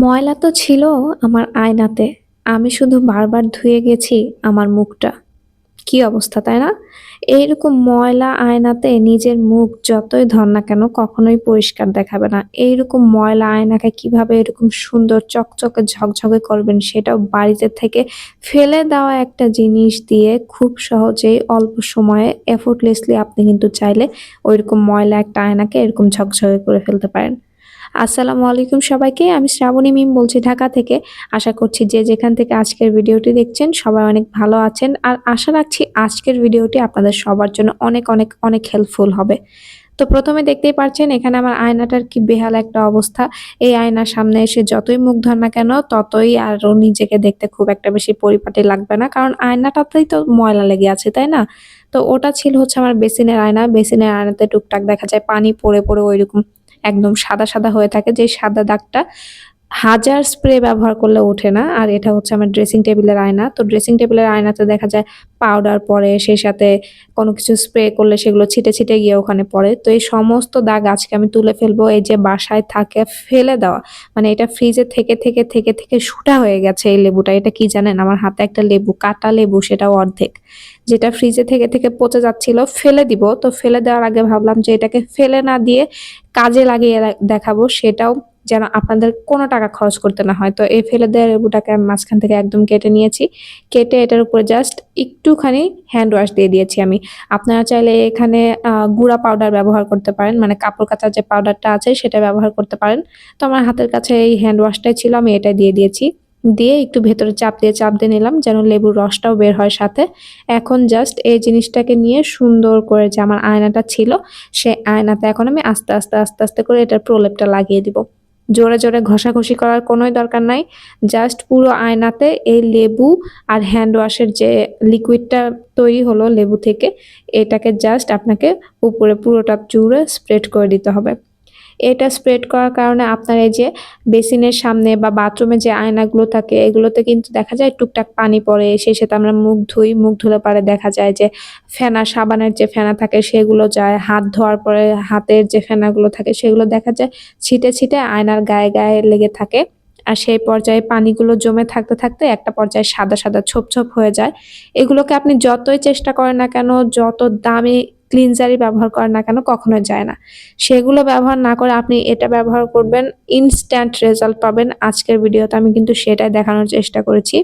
ময়লা তো ছিল আমার আয়নাতে। আমি শুধু বারবার ধুয়ে গেছি আমার মুখটা। কি অবস্থা, তাই না? এইরকম ময়লা আয়নাতে নিজের মুখ যতই ধর না কেন কখনোই পরিষ্কার দেখাবে না। এইরকম ময়লা আয়নাকে কীভাবে এরকম সুন্দর চকচকে ঝকঝকে করবেন সেটাও বাড়িতে থেকে ফেলে দেওয়া একটা জিনিস দিয়ে খুব সহজেই অল্প সময়ে এফোর্টলেসলি আপনি কিন্তু চাইলে ওইরকম ময়লা একটা আয়নাকে এরকম ঝকঝকে করে ফেলতে পারেন। আসসালামু আলাইকুম সবাইকে। আমি শ্রাবণী মিম বলছি ঢাকা থেকে। আশা করছি যে যেখান থেকে আজকের ভিডিওটি দেখছেন সবাই অনেক ভালো আছেন। আর আশা রাখছি আজকের ভিডিওটি আপনাদের সবার জন্য অনেক, অনেক, অনেক হেল্পফুল হবে। তো প্রথমে দেখতেই পারছেন এখানে আমার আয়নাটার কি বেহাল একটা অবস্থা। এই আয়নার সামনে এসে যতই মুখ ধর না কেন ততই আরও নিজেকে দেখতে খুব একটা বেশি পরিপাটি লাগবে না। কারণ আয়নাটাতেই তো ময়লা লেগে আছে, তাই না? তো ওটা ছিল হচ্ছে আমার বেসিনের আয়না। বেসিনের আয়নাতে টুকটাক দেখা যায় পানি পড়ে, পড়ে ঐরকম একদম সাদা, সাদা হয়ে থাকে যে সাদা দাগটা হাজার স্প্রে ব্যবহার করলে ওঠে না। আর এটা হচ্ছে আমার ড্রেসিং টেবিলের আয়না। তো ড্রেসিং টেবিলের আয়নাতে দেখা যায় পাউডার পরে সেই সাথে কোনো কিছু স্প্রে করলে সেগুলো ছিটে, ছিটে গিয়ে ওখানে পড়ে। তো এই সমস্ত দাগ আজকে আমি তুলে ফেলব। এই যে বাসায় থাকে ফেলে দেওয়া, মানে এটা ফ্রিজে থেকে, থেকে, থেকে, থেকে শুটা হয়ে গেছে এই লেবুটা। এটা কি জানেন? আমার হাতে একটা লেবু, কাটা লেবু সেটাও অর্ধেক। যেটা ফ্রিজে থেকে, থেকে পচে যাচ্ছিল ফেলে দিব। তো ফেলে দেওয়ার আগে ভাবলাম যে এটাকে ফেলে না দিয়ে কাজে লাগিয়ে দেখাবো সেটাও যেন আপনাদের কোনো টাকা খরচ করতে না হয়। তো এই ফেলে দেওয়া লেবুটাকে আমি মাঝখান থেকে একদম কেটে নিয়েছি। কেটে এটার উপরে জাস্ট একটুখানি হ্যান্ড ওয়াশ দিয়ে দিয়েছি আমি। আপনারা চাইলে এখানে গুঁড়া পাউডার ব্যবহার করতে পারেন। মানে কাপড় কাচার যে পাউডারটা আছে সেটা ব্যবহার করতে পারেন। তো আমার হাতের কাছে এই হ্যান্ড ওয়াশটাই ছিল, আমি এটা দিয়ে দিয়েছি। দিয়ে একটু ভেতরে চাপ দিয়ে চাপ দিয়ে নিলাম যেন লেবুর রসটাও বের হয় সাথে। এখন জাস্ট এই জিনিসটাকে নিয়ে সুন্দর করে যে আমার আয়নাটা ছিল, সে আয়নাতে এখন আমি আস্তে আস্তে আস্তে আস্তে করে এটার প্রলেপটা লাগিয়ে দিব। জোরে জোরে ঘষাঘষি করার কোনোই দরকার নাই। জাস্ট পুরো আয়নাতে এই লেবু আর হ্যান্ড ওয়াশের যে লিকুইডটা তৈরি হলো লেবু থেকে, এটাকে জাস্ট আপনাকে উপরে পুরোটা জুড়ে স্প্রেড করে দিতে হবে। এটা স্প্রেড করার কারণে আপনার এই যে বেসিনের সামনে বা বাথরুমে যে আয়নাগুলো থাকে, এগুলোতে কিন্তু দেখা যায় টুকটাক পানি পড়ে। সেই সাথে আমরা মুখ ধুই, মুখ ধুলে পরে দেখা যায় যে ফেনা, সাবানের যে ফেনা থাকে সেগুলো যায়। হাত ধোয়ার পরে হাতের যে ফেনাগুলো থাকে সেগুলো দেখা যায় ছিটে ছিটে আয়নার গায়ে গায়ে লেগে থাকে। আর সেই পর্যায়ে পানিগুলো জমে থাকতে থাকতে একটা পর্যায়ে সাদা সাদা ছোপ ছোপ হয়ে যায়। এগুলোকে আপনি যতই চেষ্টা করেন না কেন, যত দামি ক্লিনজারই ব্যবহার করেন না কেন, কখনো যায় না। সেগুলো ব্যবহার না করে আপনি এটা ব্যবহার করবেন ইনস্ট্যান্ট রেজাল্ট পাবেন। আজকের ভিডিওতে আমি কিন্তু সেটাই দেখানোর চেষ্টা করেছি।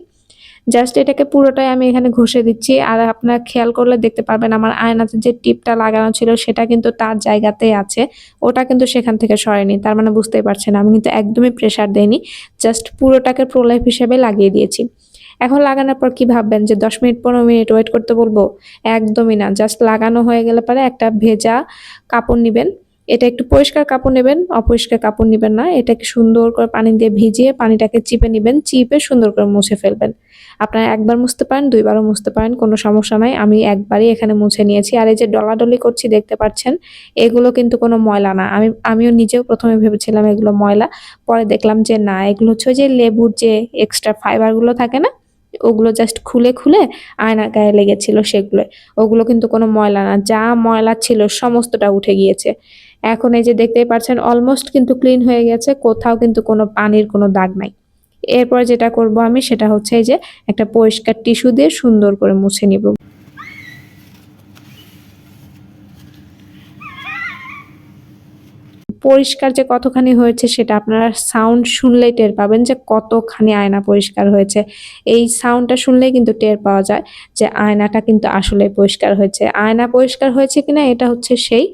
জাস্ট এটাকে পুরোটাই আমি এখানে ঘষে দিচ্ছি। আর আপনার খেয়াল করলে দেখতে পারবেন আমার আয়নাতে যে টিপটা লাগানো ছিল, সেটা কিন্তু তার জায়গাতেই আছে। ওটা কিন্তু সেখান থেকে সরেনি। তার মানে বুঝতেই পারছেন, আমি কিন্তু একদমই প্রেশার দেইনি। জাস্ট পুরোটাকে প্রোলাইফ হিসেবে লাগিয়ে দিয়েছি। এখন লাগানোর পর কি ভাববেন যে দশ মিনিট, পনেরো মিনিট ওয়েট করতে বলব? একদমই না জাস্ট লাগানো হয়ে গেলে পরে একটা ভেজা কাপড় নেবেন। এটা একটু পরিষ্কার কাপড় নেবেন, অপরিষ্কার কাপড় নেবেন না, এটাকে সুন্দর করে পানি দিয়ে ভিজিয়ে পানিটাকে চিপে নেবেন, চিপে সুন্দর করে মুছে ফেলবেন। আপনারা একবার মুছতে পারেন, দুইবারও মুছতে পারেন, কোনো সমস্যা নাই, আমি একবারই এখানে মুছে নিয়েছি। আর এই যে ডলাডলি করছি, দেখতে পাচ্ছেন, এগুলো কিন্তু কোনো ময়লা না। আমি, আমিও নিজেও প্রথমে ভেবেছিলাম এগুলো ময়লা, পরে দেখলাম যে না, এগুলো হচ্ছে যে লেবুর যে এক্সট্রা ফাইবারগুলো থাকে না ওগুলো জাস্ট খুলে খুলে আয়না গায়ে লেগেছিল সেগুলো। ওগুলো কিন্তু কোনো ময়লা না, যা ময়লা ছিল সমস্তটা উঠে গিয়েছে। এখন এই যে দেখতেই পাচ্ছেন অলমোস্ট কিন্তু ক্লিন হয়ে গেছে, কোথাও কিন্তু কোনো পানির কোনো দাগ নাই। এরপর যেটা করব আমি, সেটা হচ্ছে এই যে একটা পরিষ্কার টিস্যু দিয়ে সুন্দর করে মুছে নিব। পরিষ্কার যে কতখানি হয়েছে সেটা আপনারা সাউন্ড শুনলেই টের পাবেন যে কতখানি আয়না পরিষ্কার হয়েছে। এই সাউন্ডটা শুনলেই কিন্তু টের পাওয়া যায় যে আয়নাটা কিন্তু আসলে পরিষ্কার হয়েছে। আয়না পরিষ্কার হয়েছে কিনা এটা হচ্ছে সেই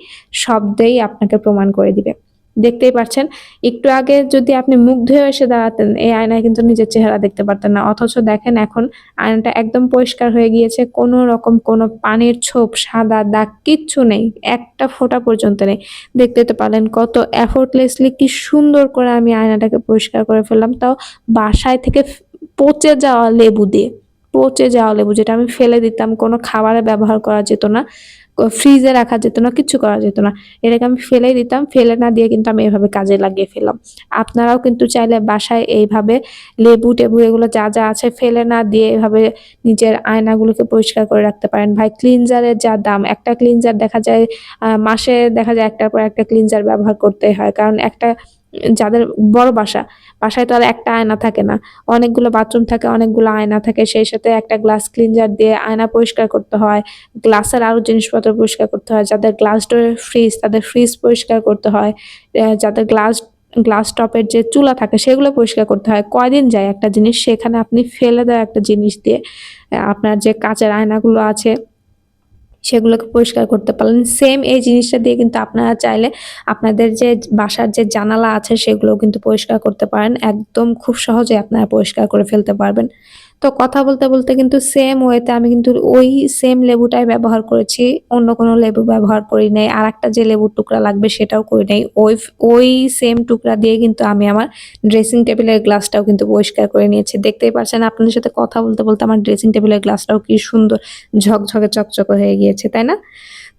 শব্দেই আপনাকে প্রমাণ করে দিবে। দেখতেই পাচ্ছেন একটু আগে যদি আপনি মুখ ধুয়ে এসে দাঁড়াতেন, এই আয়নায় কিন্তু নিজের চেহারা দেখতে পারতেন না। অথচ দেখেন এখন আয়নাটা একদম পরিষ্কার হয়ে গিয়েছে। কোনো রকম কোনো পানির ছোপ, সাদা দাগ কিচ্ছু নেই। একটা ফোঁটা পর্যন্ত নেই। দেখতে তো পারলেন কত এফোর্টলেসলি কি সুন্দর করে আমি আয়নাটাকে পরিষ্কার করে ফেললাম। তাও বাসায় থেকে পচে যাওয়া লেবু দিয়ে। পচে যাওয়া লেবু যেটা আমি ফেলে দিতাম। কোনো খাবারে ব্যবহার করা যেত না। ফ্রিজে রাখা যেত না, কিছু করা যেত না। এটাকে আমি ফেলেই দিতাম, ফেলে না দিয়ে কিন্তু আমি এভাবে কাজে লাগিয়ে ফেললাম। আপনারাও কিন্তু চাইলে বাসায় এইভাবে লেবু টেবু এগুলো যা যা আছে ফেলে না দিয়ে এভাবে নিজের আয়নাগুলোকে পরিষ্কার করে রাখতে পারেন। ভাই ক্লিনজারের যা দাম, একটা ক্লিনজার দেখা যায় মাসে দেখা যায় একটার পর একটা ক্লিনজার ব্যবহার করতে হয়। কারণ একটা যাদের বড় বাসা, বাসায় তো আর একটা আয়না থাকে না। অনেকগুলো বাথরুম থাকে, অনেকগুলো আয়না থাকে, সেই সাথে একটা গ্লাস ক্লিনজার দিয়ে আয়না পরিষ্কার করতে হয়। গ্লাসের আরও জিনিসপত্র পরিষ্কার করতে হয়, যাদের গ্লাস ডোরের ফ্রিজ তাদের ফ্রিজ পরিষ্কার করতে হয়। যাদের গ্লাস গ্লাস টপের যে চুলা থাকে, সেগুলো পরিষ্কার করতে হয়। কয়দিন যায় একটা জিনিস, সেখানে আপনি ফেলে দেওয়া একটা জিনিস দিয়ে আপনার যে কাঁচের আয়নাগুলো আছে সেগুলোকে পরিষ্কার করতে পারলেন। সেম এই জিনিসটা দিয়ে কিন্তু আপনারা চাইলে আপনাদের যে বাসার যে জানালা আছে সেগুলো কিন্তু পরিষ্কার করতে পারেন। একদম খুব সহজে আপনারা পরিষ্কার করে ফেলতে পারবেন। তো কথা বলতে বলতে কিন্তু সেম ওয়েতে আমি কিন্তু ওই সেম লেবুটাই ব্যবহার করেছি, অন্য কোনো লেবু ব্যবহার করি নাই আর একটা যে লেবুর টুকরা লাগবে সেটাও করি নাই, ওই ওই সেম টুকরা দিয়ে কিন্তু আমি আমার ড্রেসিং টেবিলের গ্লাসটাও কিন্তু পরিষ্কার করে নিয়েছি। দেখতেই পাচ্ছেন আপনাদের সাথে কথা বলতে বলতে আমার ড্রেসিং টেবিলের গ্লাসটাও কি সুন্দর ঝকঝকে চকচকে হয়ে গিয়েছে, তাই না?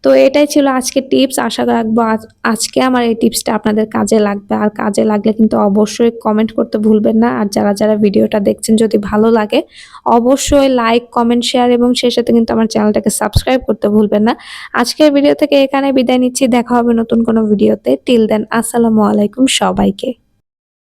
তো এটাই ছিল আজকে টিপস আশা রাখব আজ- আজকে আমার এই টিপসটা আপনাদের কাজে লাগবে। আর কাজে লাগলে কিন্তু অবশ্যই কমেন্ট করতে ভুলবেন না। আর যারা যারা ভিডিওটা দেখছেন, যদি ভালো লাগে, অবশ্যই লাইক কমেন্ট শেয়ার এবং সেই সাথে কিন্তু আমার চ্যানেলটাকে সাবস্ক্রাইব করতে ভুলবেন না। আজকের ভিডিও থেকে এখানে বিদায় নিচ্ছি। দেখা হবে নতুন কোনো ভিডিওতে টিল দেন আসসালামু আলাইকুম সবাইকে।